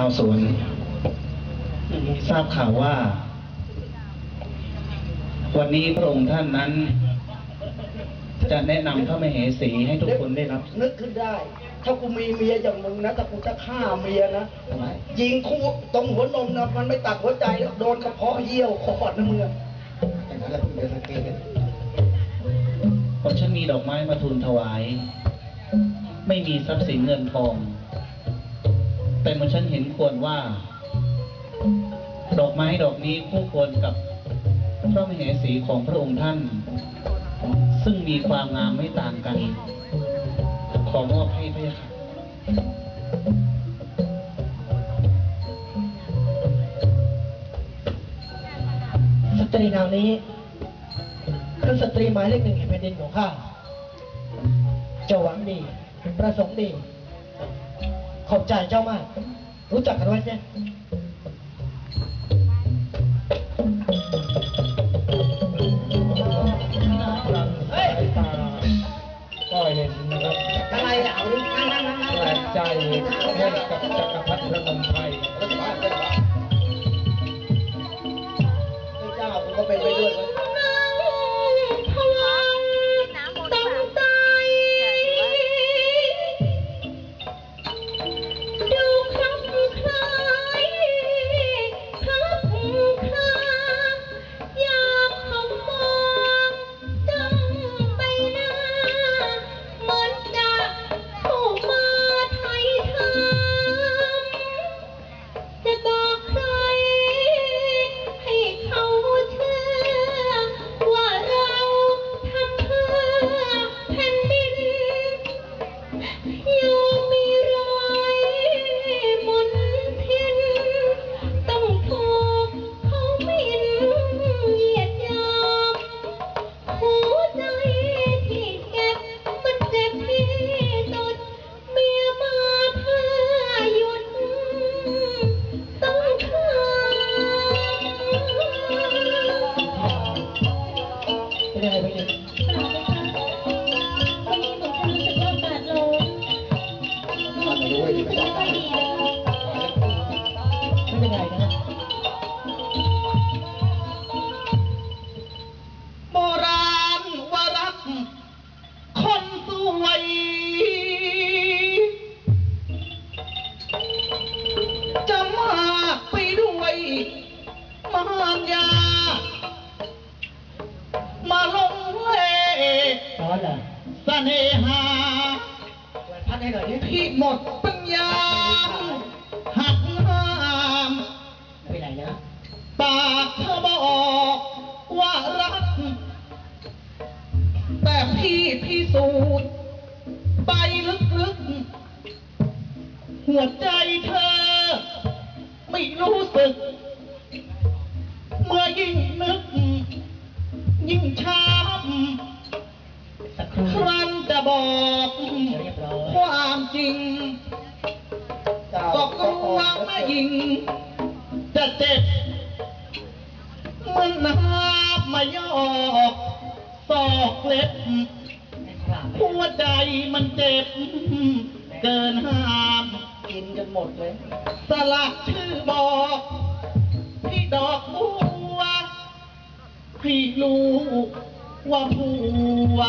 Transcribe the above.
าวสวนทราบข่าวว่า วันนี้พระองค์ท่านนั้น จะแนะนำพระมเหสีให้ทุกคนได้รับ นึกขึ้นได้ ถ้ากูมีเมียอย่างมึงนะ ถ้ากูจะฆ่าเมียนะทำไม ยิงคู่ตรงหัวนมนะมันไม่ตัดหัวใจแล้วโดนกระเพาะเยี่ยวคอดนะมึงอะอย่างนั้นแหละมึงจะสังเกตกันเพราะฉันมีดอกไม้มาทูลถวาย ไม่มีทรัพย์สินเงินทอง แต่เมื่อฉันเห็นควรว่า ดอกไม้ดอกนี้คู่ควรกับพระมเหสีของพระองค์ท่าน ซึ่งมีความงามไม่ต่างกัน ขอมอบให้พระยาค่ะสตรีนางนี้คือสตรีหมายเลขหนึ่งแห่งแผ่นดินของข้าจ้าหวังดีประสงค์ดี ขอบใจเจ้ามาก รู้จักกันไว้ใช่เฮ้ยตาก็เห็นนะครับอะไรอะเอาดินั่งนั่งนั่งนั่ง แปลกใจเล่นกับจักรพรรดิพระนมไทย อนเหรอเสน่หาพัดให้หน่อยดิพี่หมดปัญญาหักห้ามไปไหนนะปากเธอบอกว่ารัก แต่พี่พิสูจน์ไปลึกๆ หัวใจเธอ ไม่รู้สึก เมื่อยิ่งนึกยิ่ง ความจริงก็กลัวแม่ยิงจะเจ็บมันน้ำมายอกซอกเล็บไม่กราบหัวใจมันเจ็บ เกินห้ามกินกันหมดเลย สลักชื่อบอกพี่ดอกบัวพี่รู้ว่าผัว